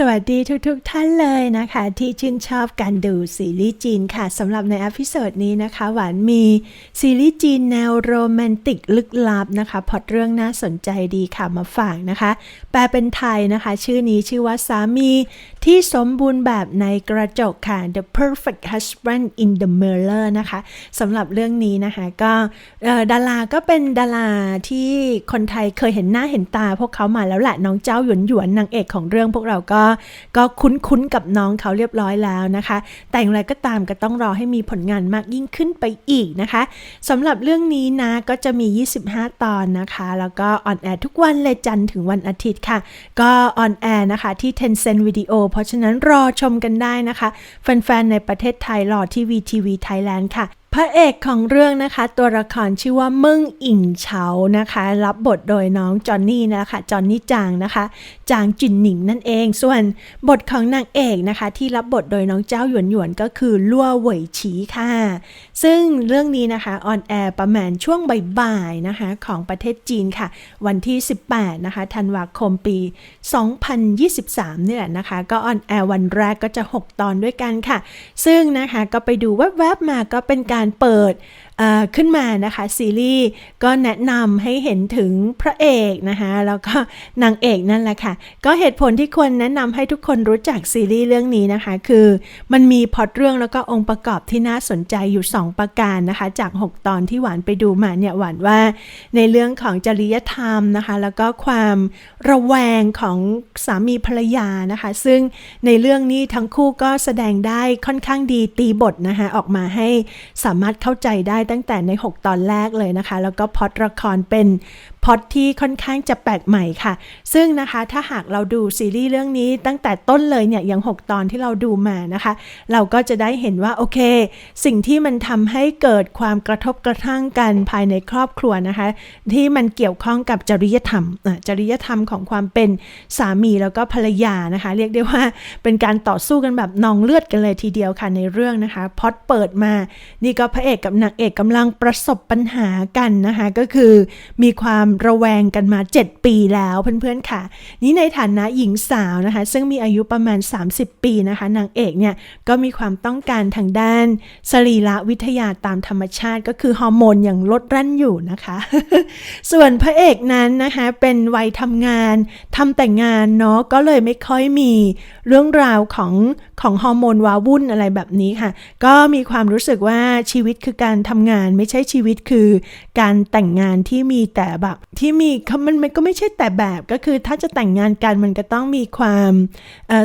สวัสดีทุกๆทท่านเลยนะคะ ที่ชื่นชอบการดูซีรีส์จีนค่ะสำหรับในอพิโซดนี้นะคะ หวานมีซีรีส์จีนแนวโรแมนติกลึกลับนะคะพอตเรื่องน่าสนใจดีค่ะมาฝากนะคะ แปลเป็นไทยนะคะ ชื่อนี้ชื่อว่าสามีที่สมบูรณ์แบบในกระจกค่ะ The Perfect Husband in the Mirror นะคะสำหรับเรื่องนี้นะคะก็ดาราก็เป็นดาราที่คนไทยเคยเห็นหน้าเห็นตา พวกเขามาแล้วแหละน้องเจ้าหยวนหยวนนางเอกของเรื่องพวกเราก็ก็คุ้นๆกับน้องเขาเรียบร้อยแล้วนะคะ แต่อย่างไรก็ตามก็ต้องรอให้มีผลงานมากยิ่งขึ้นไปอีกนะคะสำหรับเรื่องนี้นะก็จะมี 25 ตอนนะคะ แล้วก็ออนแอร์ทุกวันเลยจันทร์ถึงวันอาทิตย์ค่ะ ก็ออนแอร์นะคะที่ Tencent Video เพราะฉะนั้นรอชมกันได้นะคะ แฟนๆในประเทศไทยรอที่ VTV Thailand ค่ะ พระเอกของเรื่องนะคะ ตัวละครชื่อว่ามิ่งอิงเฉานะคะ รับบทโดยน้องจอนนี่นะคะจอนนี่จางนะคะ จางจินหนิงนั่นเอง ส่วนบทของนางเอกนะคะ ที่รับบทโดยน้องเจ้าหยวนหยวนก็คือลั่วเหวยฉีค่ะ ซึ่งเรื่องนี้นะคะออนแอร์ประมาณช่วงบ่ายๆนะคะของประเทศจีนค่ะ วันที่ 18นะคะธันวาคมปี 2023เนี่ยแหละนะคะ ก็ออนแอร์วันแรกก็จะ 6 ตอนด้วยกันค่ะ ซึ่งนะคะก็ไปดูแวบๆมาก็เป็นการเปิด ขึ้นมานะคะซีรีส์ก็แนะนำให้เห็นถึงพระเอกนะคะแล้วก็นางเอกนั่นแหละค่ะ ก็เหตุผลที่ควรแนะนำให้ทุกคนรู้จักซีรีส์เรื่องนี้นะคะ คือมันมีพอตเรื่องแล้วก็องค์ประกอบที่น่าสนใจอยู่ 2 ประการนะคะ จาก 6 ตอนที่หวานไปดูมาเนี่ยหวานว่าในเรื่องของจริยธรรมนะคะ แล้วก็ความระแวงของสามีภรรยานะคะ ซึ่งในเรื่องนี้ทั้งคู่ก็แสดงได้ค่อนข้างดีตีบทนะคะออกมาให้สามารถเข้าใจได้ตั้งแต่ใน 6 ตอนแรกเลยนะคะ แล้วก็พอดละครเป็น พอตที่ค่อนข้างจะแปลกใหม่ค่ะ ซึ่งนะคะถ้าหากเราดูซีรีส์เรื่องนี้ตั้งแต่ต้นเลยเนี่ยอย่าง 6 ตอนที่เราดูมานะคะ เราก็จะได้เห็นว่าโอเค สิ่งที่มันทำให้เกิดความกระทบกระทั่งกันภายในครอบครัวนะคะ ที่มันเกี่ยวข้องกับจริยธรรมอะจริยธรรมของความเป็นสามีแล้วก็ภรรยานะคะ เรียกได้ว่าเป็นการต่อสู้กันแบบนองเลือดกันเลยทีเดียวค่ะในเรื่องนะคะพอตเปิดมา นี่ก็พระเอกกับนางเอกกำลังประสบปัญหากันนะคะ ก็คือมีความระแวงกันมา 7 ปีแล้วเพื่อนๆค่ะ นี่ในฐานะหญิงสาวนะคะ ซึ่งมีอายุประมาณ 30 ปีนะคะนางเอกเนี่ยก็มีความต้องการทางด้าน สรีระวิทยาตามธรรมชาติ ก็คือฮอร์โมนอย่างลดรั่นอยู่นะคะ ส่วนพระเอกนั้นนะคะเป็นวัยทำงานทำแต่งงานเนาะก็เลยไม่ค่อยมีเรื่องราวของของฮอร์โมนวาวุ่นอะไรแบบนี้ค่ะ ก็มีความรู้สึกว่าชีวิตคือการทำงานไม่ใช่ชีวิตคือการแต่งงานที่มีแต่แบบที่มีมันมันก็ไม่ใช่แต่แบบก็คือถ้าจะแต่งงานกันมันก็ต้องมีความ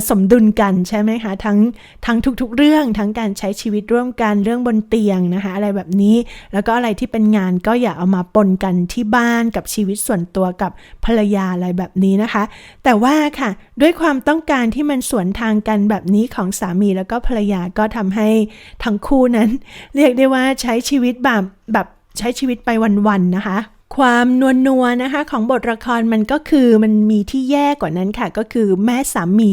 สมดุลกันใช่ไหมคะทั้งทั้งทุกๆเรื่องทั้งการใช้ชีวิตร่วมกันเรื่องบนเตียงนะคะอะไรแบบนี้แล้วก็อะไรที่เป็นงานก็อย่าเอามาปนกันที่บ้านกับชีวิตส่วนตัวกับภรรยาอะไรแบบนี้นะคะ แต่ว่าค่ะด้วยความต้องการที่มันสวนทางกันแบบนี้ของสามีแล้วก็ภรรยาก็ทำให้ทั้งคู่นั้น เรียกได้ว่าใช้ชีวิตแบบแบบใช้ชีวิตไปวันๆนะคะ ความนวลนัวนะคะของบทละครมันก็คือมันมีที่แย่กว่านั้นค่ะ ก็คือแม่สามี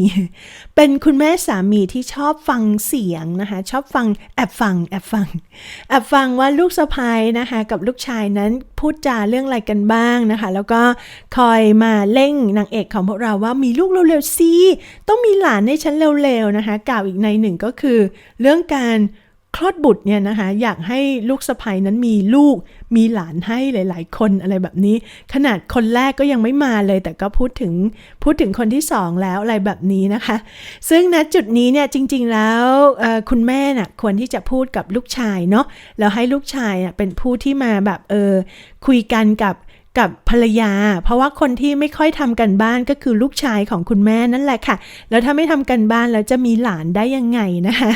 เป็นคุณแม่สามีที่ชอบฟังเสียงนะคะ ชอบฟังแอบฟังแอบฟังแอบฟังว่าลูกสะพ้ายนะคะกับลูกชายนั้นพูดจาเรื่องอะไรกันบ้างนะคะ แล้วก็คอยมาเร่งนางเอกของพวกเราว่ามีลูกเร็วๆสิต้องมีหลานให้ฉันเร็วๆนะคะกล่าวอีกในหนึ่งก็คือ เรื่องการ คลอดบุตรเนี่ยนะคะอยากให้ลูกสะใภ้นั้นมีลูกมีหลานให้หลาย ๆ คนอะไรแบบนี้ ขนาดคนแรกก็ยังไม่มาเลย แต่ก็พูดถึงพูดถึงคนที่สองแล้วอะไรแบบนี้นะคะ ซึ่งณจุดนี้เนี่ยจริง ๆ แล้วคุณแม่น่ะควรที่จะพูดกับลูกชายเนาะแล้วให้ลูกชายเป็นผู้ที่มาแบบเออคุยกันกับ กับภรรยา เพราะว่าคนที่ไม่ค่อยทำกันบ้านก็คือลูกชายของคุณแม่นั่นแหละค่ะ แล้วถ้าไม่ทำกันบ้านแล้วจะมีหลานได้ยังไงนะคะ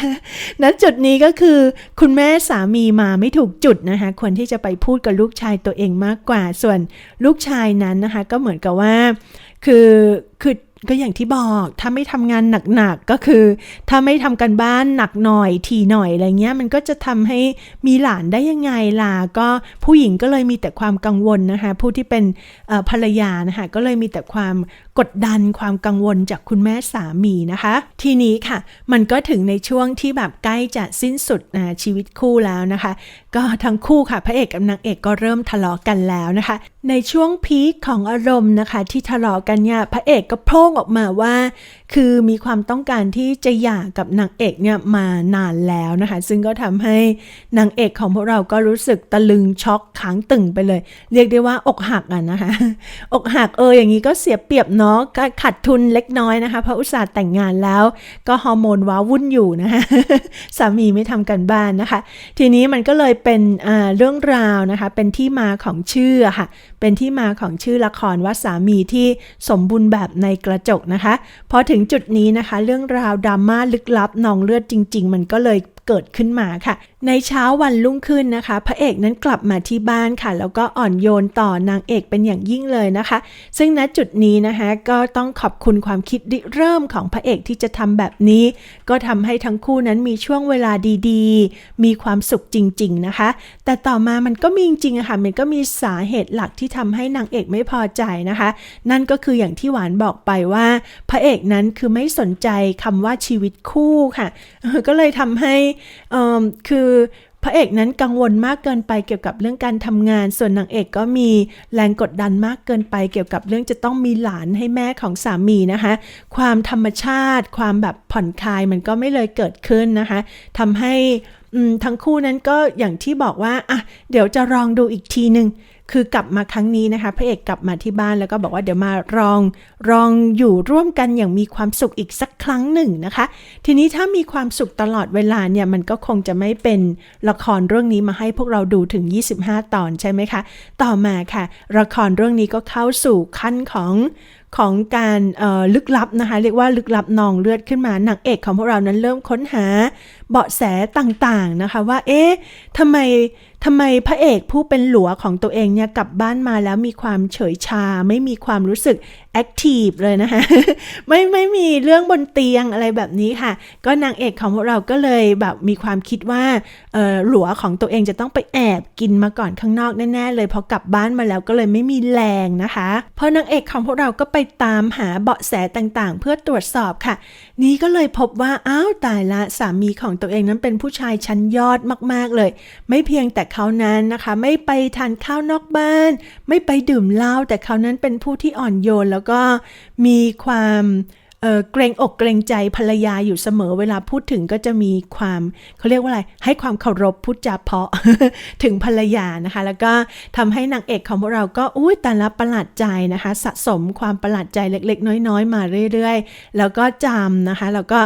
ณจุดนี้ก็คือคุณแม่สามีมาไม่ถูกจุดนะคะควรที่จะไปพูดกับลูกชายตัวเองมากกว่า ส่วนลูกชายนั้นนะคะ ก็เหมือนกับว่า คือคือ ก็อย่างที่บอกถ้าไม่ทำงานหนักๆก็คือ ถ้าไม่ทำกันบ้านหนักหน่อยทีหน่อยอะไรเงี้ย มันก็จะทำให้มีหลานได้ยังไงล่ะก็ผู้หญิงก็เลยมีแต่ความกังวลนะคะผู้ที่เป็นภรรยานะคะก็เลยมีแต่ความกดดันความกังวลจากคุณแม่สามีนะคะ ทีนี้ค่ะ มันก็ถึงในช่วงที่แบบใกล้จะสิ้นสุดชีวิตคู่แล้วนะคะ ก็ทั้งคู่ค่ะพระเอกกับนางเอกก็เริ่มทะเลาะกันแล้วนะคะ ในช่วงพีคของอารมณ์นะคะ ที่ทะเลาะกันเนี่ยพระเอกก็โพ่งออกมาว่า คือมีความต้องการที่จะหย่ากับนางเอกเนี่ยมานานแล้วนะคะ ซึ่งก็ทำให้นางเอกของพวกเราก็รู้สึกตะลึงช็อกขังตึงไปเลย เรียกได้ว่าอกหักอะนะคะ อกหักเอออย่างนี้ก็เสียเปรียบเนาะก็ขาดทุนเล็กน้อยนะคะ เพราะอุตส่าห์แต่งงานแล้ว ก็ฮอร์โมนว้าวุ่นอยู่นะคะสามีไม่ทำกันบ้านนะคะ ทีนี้มันก็เลยเป็นเรื่องราวนะคะ เป็นที่มาของชื่อค่ะ เป็นที่มาของชื่อละครว่าสามีที่สมบูรณ์แบบในกระจกนะคะ พอถึงจุดนี้นะคะ เรื่องราวดราม่าลึกลับนองเลือดจริง ๆ มันก็เลยเกิดขึ้นมาค่ะ ในเช้าวันรุ่งขึ้นนะคะ พระเอกนั้นกลับมาที่บ้านค่ะ แล้วก็อ่อนโยนต่อนางเอกเป็นอย่างยิ่งเลยนะคะ ซึ่งณจุดนี้นะคะก็ต้องขอบคุณความคิดริเริ่มของพระเอกที่จะทำแบบนี้ ก็ทำให้ทั้งคู่นั้นมีช่วงเวลาดีๆ มีความสุขจริง ๆนะคะ แต่ต่อมามันก็มีจริงๆค่ะมันก็มีสาเหตุหลักที่ทำให้นางเอกไม่พอใจนะคะ นั่นก็คืออย่างที่หวานบอกไปว่า พระเอกนั้นคือไม่สนใจคำว่าชีวิตคู่ค่ะก็เลยทำให้เอิ่มคือพระเอกนั้นกังวลมากเกินไปเกี่ยวกับเรื่องการทำงาน ส่วนนางเอกก็มีแรงกดดันมากเกินไป เกี่ยวกับเรื่องจะต้องมีหลานให้แม่ของสามีนะคะ ความธรรมชาติ ความแบบผ่อนคลายมันก็ไม่เลยเกิดขึ้นนะคะทำให้ทั้งคู่นั้นก็อย่างที่บอกว่าอะเดี๋ยวจะลองดูอีกทีหนึ่ง คือกลับมาครั้งนี้นะคะ พระเอกกลับมาที่บ้านแล้วก็บอกว่าเดี๋ยวมาลองลองอยู่ร่วมกันอย่างมีความสุขอีกสักครั้งหนึ่งนะคะ ทีนี้ถ้ามีความสุขตลอดเวลาเนี่ยมันก็คงจะไม่เป็นละครเรื่องนี้มาให้พวกเราดูถึง 25 ตอนใช่ไหมคะ ต่อมาค่ะละครเรื่องนี้ก็เข้าสู่ขั้นของของการลึกลับนะคะ เรียกว่าลึกลับนองเลือดขึ้นมานางเอกของพวกเรานั้นเริ่มค้นหาเบาะแสต่างๆนะคะ ว่าเอ๊ะทำไม ทำไมพระเอกผู้เป็นหลัวของตัวเองเนี่ยกลับบ้านมาแล้วมีความเฉยชา ไม่มีความรู้สึก แอคทีฟเลยนะคะ ไม่ไม่มีเรื่องบนเตียงอะไรแบบนี้ค่ะ ก็นางเอกของพวกเราก็เลยแบบมีความคิดว่าเออหลัวของตัวเองจะต้องไปแอบกินมาก่อนข้างนอกแน่ๆเลยพอกลับบ้านมาแล้วก็เลยไม่มีแรงนะคะเพราะนางเอกของพวกเราก็ไปตามหาเบาะแสต่างๆ เพื่อตรวจสอบค่ะ นี้ก็เลยพบว่าอ้าวตายละสามีของตัวเองนั้นเป็นผู้ชายชั้นยอดมากๆเลย ไม่เพียงแต่เขานั้นนะคะ ไม่ไปทานข้าวนอกบ้าน ไม่ไปดื่มเหล้าแต่เขานั้นเป็นผู้ที่อ่อนโยนแล้วก็มีความ เกรงอกเกรงใจภรรยาอยู่เสมอ เวลาพูดถึงก็จะมีความเขาเรียกว่าอะไร ให้ความเคารพพูดจาเพาะถึงภรรยานะคะ แล้วก็ทำให้นางเอกของพวกเราก็อุ้ยแต่ละประหลาดใจนะคะ สะสมความประหลาดใจเล็ก ๆ น้อย ๆ มาเรื่อย ๆ แล้วก็จำนะคะ แล้วก็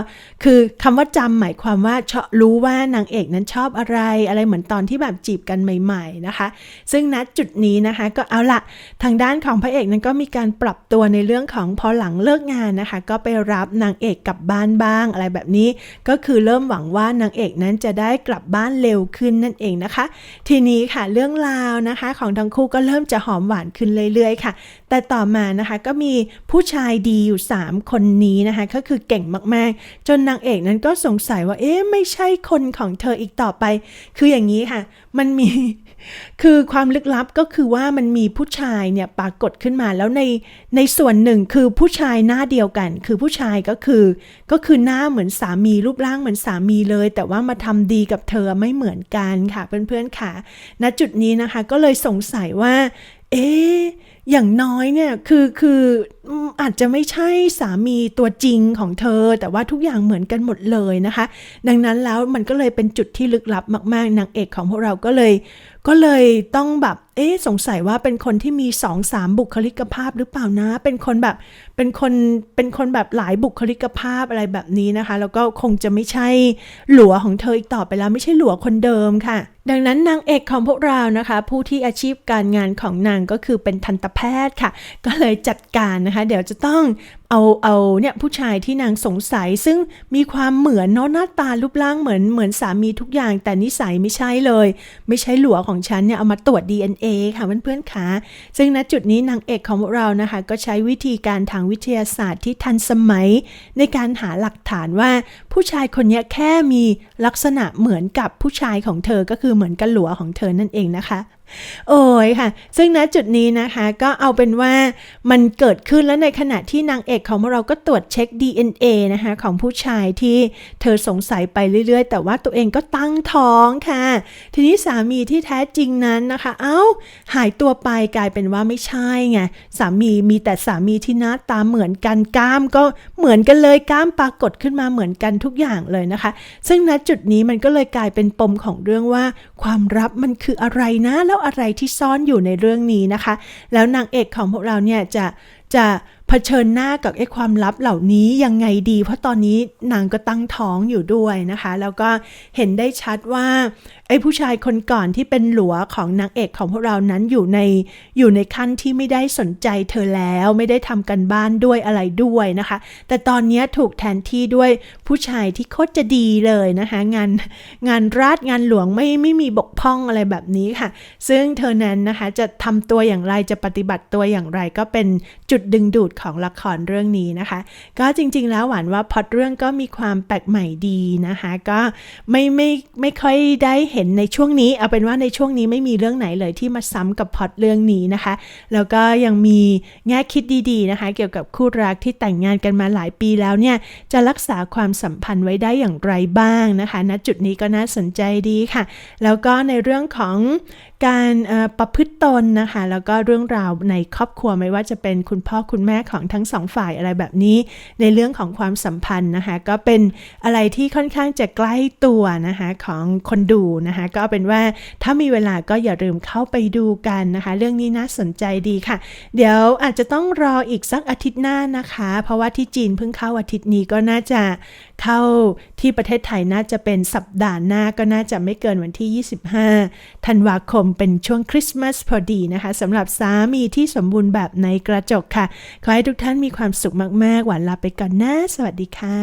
คือคำว่าจำหมายความว่าชอบรู้ว่านางเอกนั้นชอบอะไร อะไรเหมือนตอนที่แบบจีบกันใหม่ ๆนะคะ ซึ่งณจุดนี้นะคะ ก็เอาละทางด้านของพระเอกนั้นก็มีการปรับตัวในเรื่องของพอหลังเลิกงานนะคะ ก็ไปรับนางเอกกลับบ้านบ้างอะไรแบบนี้ ก็คือเริ่มหวังว่านางเอกนั้นจะได้กลับบ้านเร็วขึ้นนั่นเองนะคะ ทีนี้ค่ะเรื่องราวนะคะของทั้งคู่ก็เริ่มจะหอมหวานขึ้นเรื่อยๆค่ะ แต่ต่อมานะคะก็มีผู้ชายดีอยู่ 3 คนนี้นะคะ ก็คือเก่งมากๆ จนนางเอกนั้นก็สงสัยว่าเอ๊ะไม่ใช่คนของเธออีกต่อไป คืออย่างนี้ค่ะ มันมี คือความลึกลับก็คือว่ามันมีผู้ชายเนี่ยปรากฏขึ้นมาแล้วในในส่วนหนึ่งคือผู้ชายหน้าเดียวกัน คือผู้ชายก็คือ ก็คือหน้าเหมือนสามีรูปร่างเหมือนสามีเลย แต่ว่ามาทำดีกับเธอไม่เหมือนกันค่ะเพื่อนๆค่ะณจุดนี้นะคะก็เลยสงสัยว่า เอ๊อย่างน้อยเนี่ยคือคืออาจจะไม่ใช่สามีตัวจริงของเธอ แต่ว่าทุกอย่างเหมือนกันหมดเลยนะคะ ดังนั้นแล้วมันก็เลยเป็นจุดที่ลึกลับมาก ๆนางเอกของพวกเราก็เลย ก็เลยต้องแบบ เอ๊ะสงสัยว่าเป็นคนที่มีสองสามบุคลิกภาพหรือเปล่านะ เป็นคนแบบ เป็นคน เป็นคนแบบหลายบุคลิกภาพอะไรแบบนี้นะคะ แล้วก็คงจะไม่ใช่หลัวของเธออีกต่อไปแล้วไม่ใช่หลัวคนเดิมค่ะ ดังนั้นนางเอกของพวกเรานะคะ ผู้ที่อาชีพการงานของนางก็คือเป็นทันตแพทย์ค่ะ ก็เลยจัดการนะคะ เดี๋ยวจะต้องเอาเอาเนี่ยผู้ชายที่นางสงสัยซึ่งมีความเหมือนเนาะหน้าตารูปร่างเหมือนเหมือนสามีทุกอย่าง แต่นิสัยไม่ใช่เลย ไม่ใช่หลัวของฉันเนี่ยเอามาตรวจ DNA ค่ะเพื่อนๆค่ะซึ่งณจุดนี้นางเอกของเรานะคะ ก็ใช้วิธีการทางวิทยาศาสตร์ที่ทันสมัย ในการหาหลักฐานว่า ผู้ชายคนนี้แค่มีลักษณะเหมือนกับผู้ชายของเธอก็คือเหมือนกับหลัวของเธอนั่นเองนะคะโอ้ยค่ะ ซึ่งณจุดนี้นะคะก็เอาเป็นว่ามันเกิดขึ้นแล้วในขณะที่นางเอกของเราก็ตรวจเช็ค DNA นะคะของผู้ชายที่เธอสงสัยไปเรื่อยๆ แต่ว่าตัวเองก็ตั้งท้องค่ะ ทีนี้สามีที่แท้จริงนั้นนะคะ เอ้า หายตัวไปกลายเป็นว่าไม่ใช่ไง สามีมีแต่สามีที่หน้าตาเหมือนกันกล้ามก็เหมือนกันเลยกล้ามปรากฏขึ้นมาเหมือนกันทุกอย่างเลยนะคะ ซึ่งณจุดนี้มันก็เลยกลายเป็นปมของเรื่องว่า ความลับมันคืออะไรนะ แล้วอะไรที่ซ่อนอยู่ในเรื่องนี้นะคะ แล้วนางเอกของพวกเราเนี่ยจะจะ เผชิญหน้ากับไอ้ความลับเหล่านี้ยังไงดี เพราะตอนนี้นางก็ตั้งท้องอยู่ด้วยนะคะ แล้วก็เห็นได้ชัดว่าไอ้ผู้ชายคนก่อนที่เป็นหลัวของนางเอกของพวกเรานั้นอยู่ในอยู่ในขั้นที่ไม่ได้สนใจเธอแล้วไม่ได้ทำกันบ้านด้วยอะไรด้วยนะคะ แต่ตอนนี้ถูกแทนที่ด้วยผู้ชายที่โคตรจะดีเลยนะคะงานงานราชงานหลวงไม่ไม่มีบกพร่องอะไรแบบนี้ค่ะ ซึ่งเธอนั้นนะคะจะทำตัวอย่างไรจะปฏิบัติตัวอย่างไรก็เป็นจุดดึงดูดของละครเรื่องนี้นะคะ ก็จริง ๆ แล้วหวานว่าพอตเรื่องก็มีความแปลกใหม่ดีนะคะ ก็ไม่ไม่ไม่ค่อยได้เห็นในช่วงนี้ เอาเป็นว่าในช่วงนี้ไม่มีเรื่องไหนเลยที่มาซ้ำกับพอตเรื่องนี้นะคะ แล้วก็ยังมีแง่คิดดีๆนะคะ เกี่ยวกับคู่รักที่แต่งงานกันมาหลายปีแล้วเนี่ยจะรักษาความสัมพันธ์ไว้ได้อย่างไรบ้างนะคะณจุดนี้ก็น่าสนใจดีค่ะ แล้วก็ในเรื่องของการประพฤติตนนะคะ แล้วก็เรื่องราวในครอบครัวไม่ว่าจะเป็นคุณพ่อคุณแม่ของทั้งสองฝ่ายอะไรแบบนี้ ในเรื่องของความสัมพันธ์นะคะก็เป็นอะไรที่ค่อนข้างจะใกล้ตัวนะคะของคนดูนะคะก็เป็นว่าถ้ามีเวลาก็อย่าลืมเข้าไปดูกันนะคะ เรื่องนี้น่าสนใจดีค่ะ เดี๋ยวอาจจะต้องรออีกสักอาทิตย์หน้านะคะ เพราะว่าที่จีนเพิ่งเข้าอาทิตย์นี้ก็น่าจะเข้าที่ประเทศไทยน่าจะเป็นสัปดาห์หน้าก็น่าจะไม่เกินวันที่ 25 ธันวาคมเป็นช่วงคริสต์มาสพอดีนะคะสำหรับสามีที่สมบูรณ์แบบในกระจกค่ะขอให้ทุกท่านมีความสุขมาก ๆ หวานลาไปก่อนนะ สวัสดีค่ะ